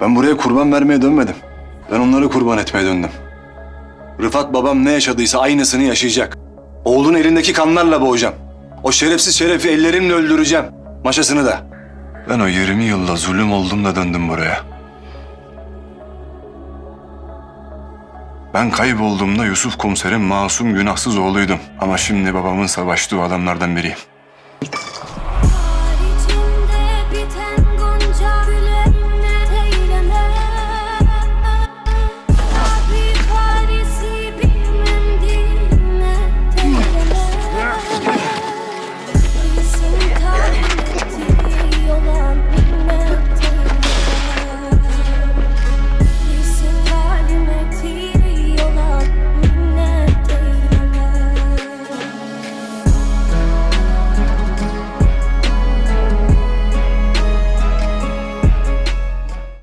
Ben buraya kurban vermeye dönmedim. Ben onları kurban etmeye döndüm. Rıfat babam ne yaşadıysa aynısını yaşayacak. Oğlun elindeki kanlarla boğacağım. O şerefsiz şerefi ellerimle öldüreceğim. Maşasını da. Ben o 20 yılda zulüm oldum da döndüm buraya. Ben kaybolduğumda Yusuf komiserin masum günahsız oğluydum. Ama şimdi babamın savaştığı adamlardan biriyim.